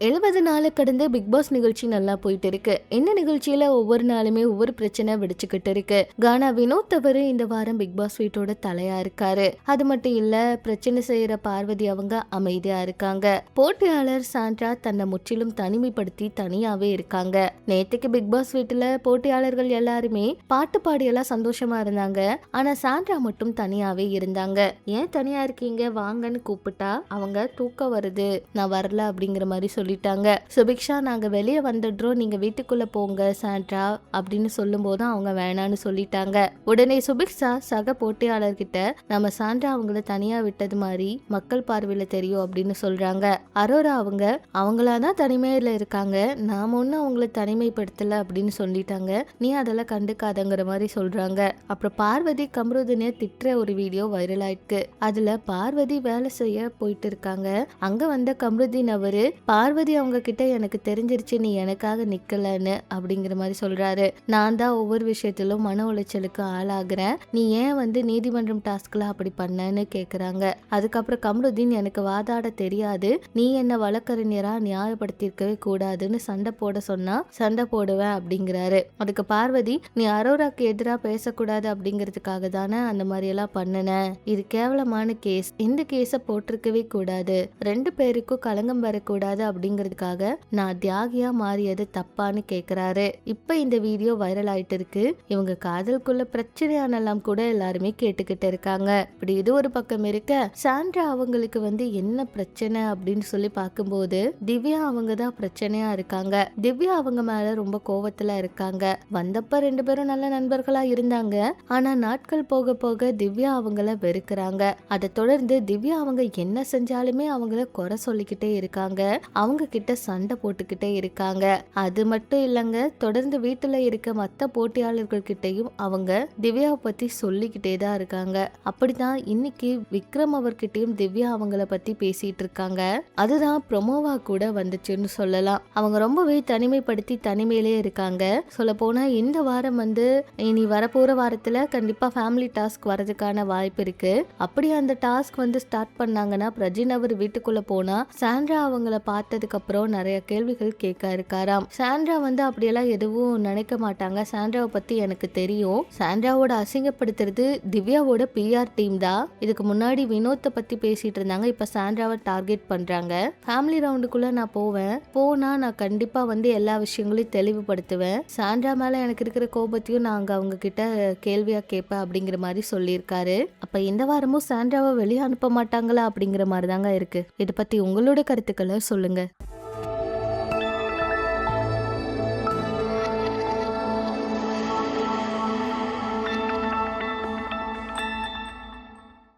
எழுபது நாளை கடந்து பிக் பாஸ் நிகழ்ச்சி நல்லா போயிட்டு இருக்கு இந்த நிகழ்ச்சியில ஒவ்வொரு நாளுமே ஒவ்வொரு பிரச்சனை வெடிச்சுக்கிட்டு இருக்கு. கானா வினோத் தவறு இந்த வாரம் பிக் பாஸ் வீட்டோட தலையா இருக்காரு. அது மட்டும் இல்ல பிரச்சனை செய்யற பார்வதி அவங்க அமைதியா இருக்காங்க. போட்டியாளர் சாண்ட்ரா தன்னை முற்றிலும் தனிமைப்படுத்தி தனியாவே இருக்காங்க. நேத்துக்கு பிக் பாஸ் வீட்டுல போட்டியாளர்கள் எல்லாருமே பாட்டு பாடியெல்லாம் சந்தோஷமா இருந்தாங்க. ஆனா சாண்ட்ரா மட்டும் தனியாவே இருந்தாங்க. ஏன் தனியா இருக்கீங்க? வாங்கன்னு கூப்பிட்டா அவங்க தூக்கம் வருது. நான் வரல அப்படிங்கிற மாதிரி சொல்லிட்டாங்க. சுபிக்ஷா நாங்க வெளியே வந்துடுறோம். நீங்க வீட்டுக்குள்ள போங்க சாண்ட்ரா அப்படின்னு சொல்லும் போது அவங்க வேணான்னு சொல்லிட்டாங்க. உடனே சுபிக்ஷா சக போட்டியாளர்கிட்ட நம்ம சாண்ட்ரா அவங்கள தனியா விட்டது மாதிரி மக்கள் பார்வையில தெரியும் அப்படின்னு சொல்றாங்க. அரோரா அவங்க அவங்களாதான் தனிமையில இருக்காங்க. நாம ஒன்னும் அவங்கள தனிமைப்படுத்தல அப்படின்னு சொல்லிட்டாங்க. நீ அதெல்லாம் கண்டுக்காதங்கிற மாதிரி சொல்றாங்க. அப்புறம் பார்வதி கம்ருதினை திட்டுற ஒரு வீடியோ வைரல் ஆயிருக்கு. அதுல பார்வதி வேலை செய்ய போயிட்டு இருக்காங்க. அங்க வந்த கம்ருதீன் அவரு பார்வதி அவங்க கிட்ட எனக்கு தெரிஞ்சிருச்சு நீ எனக்காக நிக்கலன்னு அப்படிங்கிற மாதிரி சொல்றாரு. நான் தான் ஒவ்வொரு விஷயத்திலும் மன உளைச்சலுக்கு ஆளாகிறேன். நீ ஏன் வந்து நீதிமன்றம் டாஸ்க்ல அப்படி பண்ணன்னு கேக்குறாங்க. அதுக்கப்புறம் கமருதீன் எனக்கு வாதாட தெரியாது. நீ என்ன வழக்கறிஞரா நியாயப்படுத்தியிருக்கவே கூடாதுன்னு சண்டை போட சொன்னா சண்டை போடுவேன் அப்படிங்கிறாரு. அதுக்கு பார்வதி நீ அரோராக்கு எதிராக பேசக்கூடாது அப்படிங்கிறதுக்காக தானே அந்த மாதிரி எல்லாம் பண்ணுன? இது கேவலமான கேஸ் இந்த கேஸை போட்டிருக்கவே கூடாது. ரெண்டு பேருக்கும் களங்கம் வரக்கூடாது அப்படிங்கிறதுக்காக நான் தியாகியா மாறியது தப்பான்னு கேக்குறாரு. இப்ப இந்த வீடியோ வைரல் ஆயிட்டு இருக்கு இவங்க காதலுக்குள்ள பிரச்சனையானலாம் கூட எல்லாருமே கேட்டுக்கிட்டு இருக்காங்க. இப்படி இது ஒரு பக்கம் இருக்க சாண்ட்ரா அவங்களுக்கு வந்து என்ன பிரச்சனை அப்படின்னு சொல்லி பார்க்கும்போது திவ்யா அவங்க தான் பிரச்சனையா இருக்காங்க. திவ்யா அவங்க மேல ரொம்ப கோவத்துல இருக்காங்க. வந்தப்ப ரெண்டு பேரும் நல்ல நண்பர்களா இருந்தாங்க. ஆனா நாட்கள் போக போக திவ்யா அவங்கள வெறுக்கிறாங்க. அதை தொடர்ந்து திவ்யா அவங்க என்ன செஞ்சாலுமே அவங்கள குறை சொல்லிக்கிட்டே இருக்காங்க. அவங்க கிட்ட சண்டை போட்டுக்கிட்டே இருக்காங்க. அது மட்டும் இல்லைங்க தொடர்ந்து வீட்டுல இருக்க மத்த போட்டியாளர்கள் கிட்டையும் அவங்க திவ்யாவை பத்தி சொல்லிக்கிட்டே தான் இருக்காங்க. அப்படிதான் இன்னைக்கு விக்ரம் அவர்கிட்டயும் திவ்யா அவங்கள பத்தி பேசிட்டு இருக்காங்க. அதுதான் ப்ரொமோவா கூட வந்துச்சுன்னு சொல்லலாம். அவங்க ரொம்பவே தனிமைப்படுத்தி தனிமையிலே இருக்காங்க. சொல்ல போனா இந்த வாரம் வந்து இனி வரப்போற வாரத்துல கண்டிப்பா ஃபேமிலி டாஸ்க் வரதுக்கான வாய்ப்பு இருக்கு. அப்படி அந்த டாஸ்க் வந்து ஸ்டார்ட் பண்ணாங்கன்னா பிரஜின் அவர் வீட்டுக்குள்ள போனா சாண்ட்ரா அவங்கள பார்த்த பார்த்ததுக்கப்புறம் நிறைய கேள்விகள் கேட்க இருக்காராம். சாண்ட்ரா வந்து அப்படியெல்லாம் எதுவும் நினைக்க மாட்டாங்க. சாண்ட்ராவை பற்றி எனக்கு தெரியும். சாண்ட்ராவோட அசிங்கப்படுத்துறது திவ்யாவோட பிஆர் டீம் தான். இதுக்கு முன்னாடி வினோத்தை பற்றி பேசிட்டு இருந்தாங்க. இப்போ சாண்ட்ராவை டார்கெட் பண்ணுறாங்க ஃபேமிலி ரவுண்டுக்குள்ளே நான் போவேன். போனால் நான் கண்டிப்பாக வந்து எல்லா விஷயங்களையும் தெளிவுபடுத்துவேன். சாண்ட்ரா மேலே எனக்கு இருக்கிற கோபத்தையும் நாங்க அவங்க கிட்ட கேள்வியாக கேட்பேன் அப்படிங்கிற மாதிரி சொல்லியிருக்காரு. அப்போ இந்த வாரமும் சாண்ட்ராவை வெளியே அனுப்ப மாட்டாங்களா அப்படிங்கிற மாதிரி தாங்க இருக்குது இதை பற்றி உங்களோட கருத்துக்களை சொல்லுங்கள்